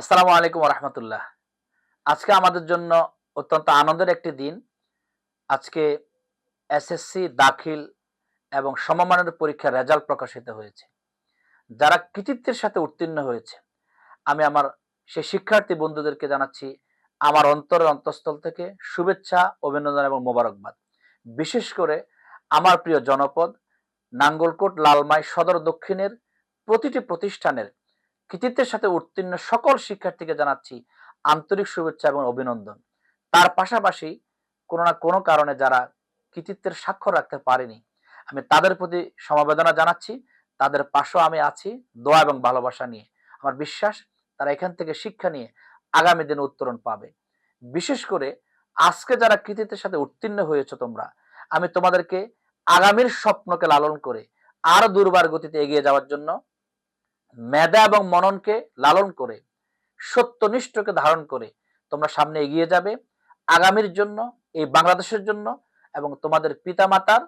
আসসালামু আলাইকুম রহমতুল্লাহ আজকে আমাদের জন্য অত্যন্ত আনন্দের একটি দিন। আজকে এসএসসি দাখিল এবং সমমানের পরীক্ষার রেজাল্ট প্রকাশিত হয়েছে। যারা কৃতিত্বের সাথে উত্তীর্ণ হয়েছে, আমি আমার সেই শিক্ষার্থী বন্ধুদেরকে জানাচ্ছি আমার অন্তরের অন্তঃস্থল থেকে শুভেচ্ছা, অভিনন্দন এবং মোবারকবাদ। বিশেষ করে আমার প্রিয় জনপদ, নাঙ্গলকোট লালমাই সদর দক্ষিণের প্রতিটি প্রতিষ্ঠানের কৃতিত্বের সাথে উত্তীর্ণ সকল শিক্ষার্থীকে জানাচ্ছি আন্তরিক শুভেচ্ছা এবং অভিনন্দন। তার পাশাপাশি কোনো না কোনো কারণে যারা কৃতিত্বের স্বাক্ষর রাখতে পারেনি, আমি তাদের প্রতি সমবেদনা জানাচ্ছি। তাদের পাশেও আমি আছি, দোয়া এবং ভালোবাসা নিয়ে। আমার বিশ্বাস, তারা এখান থেকে শিক্ষা নিয়ে আগামী দিনে উত্তরণ পাবে। বিশেষ করে আজকে যারা কৃতিত্বের সাথে উত্তীর্ণ হয়েছে তোমরা, আমি তোমাদেরকে আগামীর স্বপ্নকে লালন করে আরও দুর্বার গতিতে এগিয়ে যাওয়ার জন্য মেধা এবং মননকে লালন করে, সত্যনিষ্ঠকে ধারণ করে তোমরা সামনে এগিয়ে যাবে আগামীর জন্য, এই বাংলাদেশের জন্য এবং তোমাদের পিতামাতার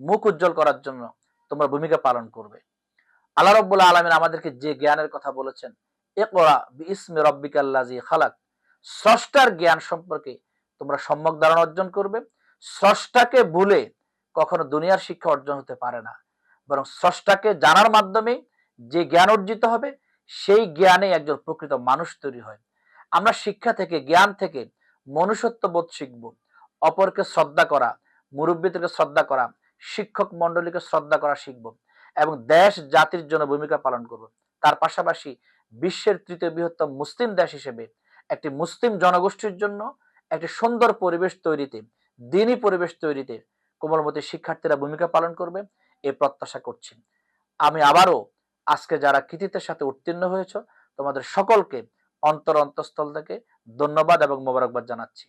মুখ উজ্জ্বল করার জন্য তোমরা ভূমিকা পালন করবে। আল্লাহ রব্বুল আলমিন আমাদেরকে যে জ্ঞানের কথা বলেছেন একরা ইসমে রব্বিকাল্লাজি খালাক, স্রষ্টার জ্ঞান সম্পর্কে তোমরা সম্যক ধারণা অর্জন করবে। স্রষ্টাকে ভুলে কখনো দুনিয়ার শিক্ষা অর্জন হতে পারে না। বরং স্রষ্টাকে জানার মাধ্যমে যে জ্ঞান অর্জিত হবে, সেই জ্ঞানে একজন প্রকৃত মানুষ তৈরি হয়। আমরা শিক্ষা থেকে, জ্ঞান থেকে মনুষ্যত্ব বোধ শিখব। অপরকে শ্রদ্ধা করা, মুরব্বীদেরকে শ্রদ্ধা করা, শিক্ষক মন্ডলীকে শ্রদ্ধা করা শিখব এবং দেশ, জাতির জন্য ভূমিকা পালন করব। তার পাশাপাশি বিশ্বের তৃতীয় বৃহত্তম মুসলিম দেশ হিসেবে একটি মুসলিম জনগোষ্ঠীর জন্য একটি সুন্দর পরিবেশ তৈরিতে দিনই পরিবেশ তৈরিতে কোমলমতি শিক্ষার্থীরা ভূমিকা পালন করবে, এ প্রত্যাশা করছি। আমি আবারও আজকে যারা কৃতিত্বের সাথে উত্তীর্ণ হয়েছ, তোমাদের সকলকে অন্তর অন্তঃস্থল থেকে ধন্যবাদ এবং মোবারকবাদ জানাচ্ছি।